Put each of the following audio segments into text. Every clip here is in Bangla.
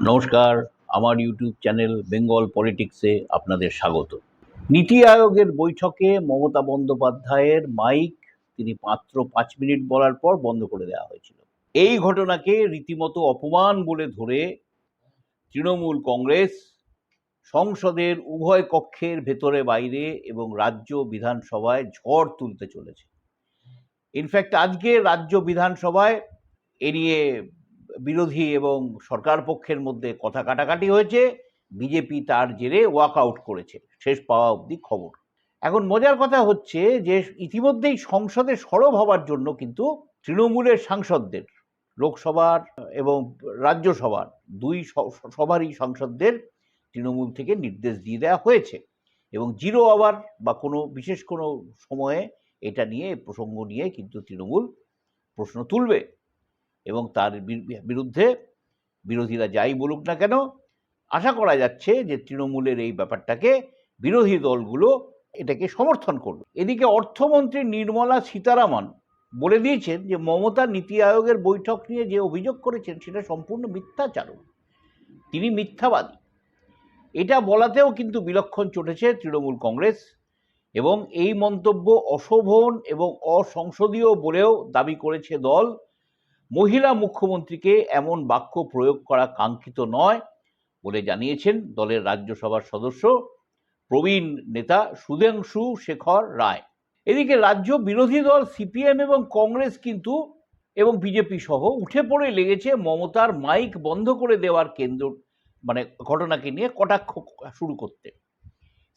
নমস্কার, আমার ইউটিউব চ্যানেল বেঙ্গল পলিটিক্সে আপনাদের স্বাগত। নীতি আয়োগের বৈঠকে মমতা বন্দ্যোপাধ্যায়ের মাইক তিনি মাত্র পাঁচ মিনিট বলার পর বন্ধ করে দেওয়া হয়েছিল। এই ঘটনাকে রীতিমতো অপমান বলে ধরে তৃণমূল কংগ্রেস সংসদের উভয় কক্ষের ভেতরে বাইরে এবং রাজ্য বিধানসভায় ঝড় তুলতে চলেছে। ইনফ্যাক্ট আজকে রাজ্য বিধানসভায় এ নিয়ে বিরোধী এবং সরকার পক্ষের মধ্যে কথা কাটাকাটি হয়েছে। বিজেপি তার জেরে ওয়াক আউট করেছে। শেষ পাওয়া অবধি খবর। এখন মজার কথা হচ্ছে যে, ইতিমধ্যেই সংসদে সরব হওয়ার জন্য কিন্তু তৃণমূলের সাংসদদের, লোকসভার এবং রাজ্যসভার দুই সভারই সাংসদদের তৃণমূল থেকে নির্দেশ দিয়ে দেওয়া হয়েছে। এবং জিরো আওয়ার বা কোনো বিশেষ কোনো সময়ে এটা নিয়ে প্রসঙ্গ নিয়ে কিন্তু তৃণমূল প্রশ্ন তুলবে। এবং তার বিরুদ্ধে বিরোধীরা যাই বলুক না কেন, আশা করা যাচ্ছে যে তৃণমূলের এই ব্যাপারটাকে বিরোধী দলগুলো এটাকে সমর্থন করবে। এদিকে অর্থমন্ত্রী নির্মলা সীতারামন বলে দিয়েছেন যে মমতা নীতি আয়োগের বৈঠক নিয়ে যে অভিযোগ করেছেন সেটা সম্পূর্ণ মিথ্যাচারণ। তিনি মিথ্যাবাদী। এটা বলাতেও কিন্তু বিলক্ষণ চটেছে তৃণমূল কংগ্রেস এবং এই মন্তব্য অশোভন এবং অসংসদীয় বলেও দাবি করেছে দল। মহিলা মুখ্যমন্ত্রীকে এমন বাক্য প্রয়োগ করা কাঙ্ক্ষিত নয় বলে জানিয়েছেন দলের রাজ্যসভার সদস্য প্রবীণ নেতা সুধাংশু শেখর রায়। এদিকে রাজ্য বিরোধী দল সিপিএম এবং কংগ্রেস কিন্তু এবং বিজেপি সহ উঠে পড়ে লেগেছে মমতার মাইক বন্ধ করে দেওয়ার কেন্দ্র মানে ঘটনাকে নিয়ে কটাক্ষ শুরু করতে।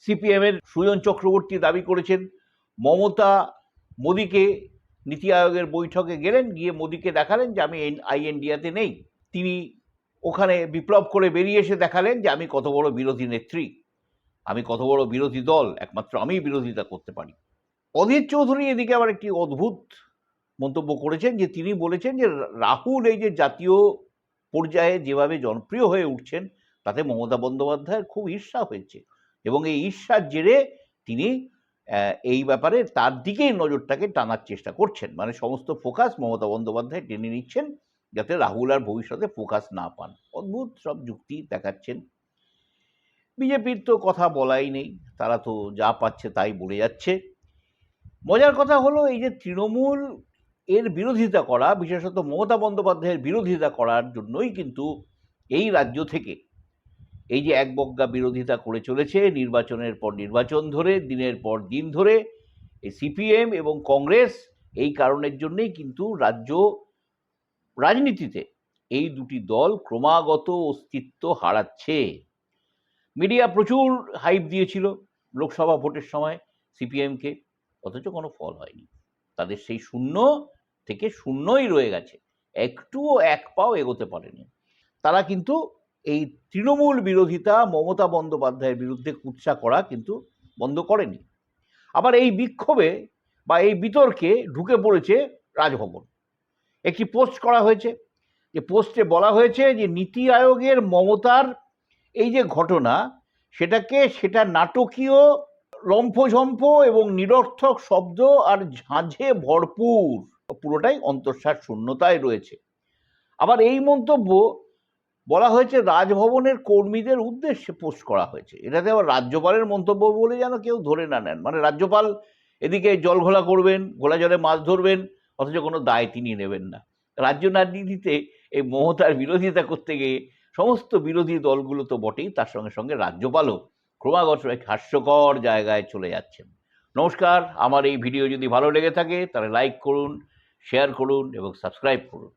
সিপিএমের সুজন চক্রবর্তী দাবি করেছেন, মমতা মোদিকে নীতি আয়োগের বৈঠকে গেলেন, গিয়ে মোদীকে দেখালেন যে আমি আই ইন্ডিয়াতে নেই। তিনি ওখানে বিপ্লব করে বেরিয়ে এসে দেখালেন যে আমি কত বড় বিরোধী নেত্রী। আমি কত বড় বিরোধী দল, একমাত্র আমিই বিরোধিতা করতে পারি। অধীর চৌধুরী এদিকে আবার একটি অদ্ভুত মন্তব্য করেছেন যে তিনি বলেছেন যে রাহুল এই যে জাতীয় পর্যায়ে যেভাবে জনপ্রিয় হয়ে উঠছেন, তাতে মমতা বন্দ্যোপাধ্যায়ের খুব ঈর্ষা হয়েছে এবং এই ঈর্ষার জেরে তিনি এই ব্যাপারে তার দিকেই নজরটাকে টানার চেষ্টা করছেন। মানে সমস্ত ফোকাস মমতা বন্দ্যোপাধ্যায় টেনে নিচ্ছেন যাতে রাহুল আর ভবিষ্যতে ফোকাস না পান। অদ্ভুত সব যুক্তি দেখাচ্ছেন। বিজেপির তো কথা বলাই নেই, তারা তো যা পাচ্ছে তাই বলে যাচ্ছে। মজার কথা হলো, এই যে তৃণমূল এর বিরোধিতা করা, বিশেষত মমতা বন্দ্যোপাধ্যায়ের বিরোধিতা করার জন্যই কিন্তু এই রাজ্য থেকে এই যে এক বজ্ঞা বিরোধিতা করে চলেছে, নির্বাচনের পর নির্বাচন ধরে, দিনের পর দিন ধরে, এই সিপিএম এবং কংগ্রেস এই কারণের জন্যেই কিন্তু রাজ্য রাজনীতিতে এই দুটি দল ক্রমাগত অস্তিত্ব হারাচ্ছে। মিডিয়া প্রচুর হাইপ দিয়েছিল লোকসভা ভোটের সময় সিপিএমকে, অথচ কোনো ফল হয়নি। তাদের সেই শূন্য থেকে শূন্যই রয়ে গেছে। একটুও এক পাও এগোতে পারেনি। তারা কিন্তু এই তৃণমূল বিরোধিতা মমতা বন্দ্যোপাধ্যায়ের বিরুদ্ধে কুৎসা করা কিন্তু বন্ধ করেনি। আবার এই বিক্ষোভে বা এই বিতর্কে ঢুকে পড়েছে রাজভবন। একটি পোস্ট করা হয়েছে। যে পোস্টে বলা হয়েছে যে নীতি আয়োগের মমতার এই যে ঘটনা, সেটাকে সেটা নাটকীয় লম্ফঝম্প এবং নিরর্থক শব্দ আর ঝাঁঝে ভরপুর, পুরোটাই অন্তঃসার শূন্যতায় রয়েছে। আবার এই মন্তব্য বলা হয়েছে রাজভবনের কর্মীদের উদ্দেশ্যে পোস্ট করা হয়েছে। এটাতে আবার রাজ্যপালের মন্তব্য বলে যেন কেউ ধরে না নেন। মানে রাজ্যপাল এদিকে জল ঘোলা করবেন, ঘোলা জলে মাছ ধরবেন, অথচ কোনো দায় তিনি নেবেন না। রাজ্য রাজনীতিতে এই মমতার বিরোধিতা করতে গিয়ে সমস্ত বিরোধী দলগুলো তো বটেই, তার সঙ্গে সঙ্গে রাজ্যপালও ক্রমাগত এক হাস্যকর জায়গায় চলে যাচ্ছেন। নমস্কার, আমার এই ভিডিও যদি ভালো লেগে থাকে তাহলে লাইক করুন শেয়ার করুন এবং সাবস্ক্রাইব করুন।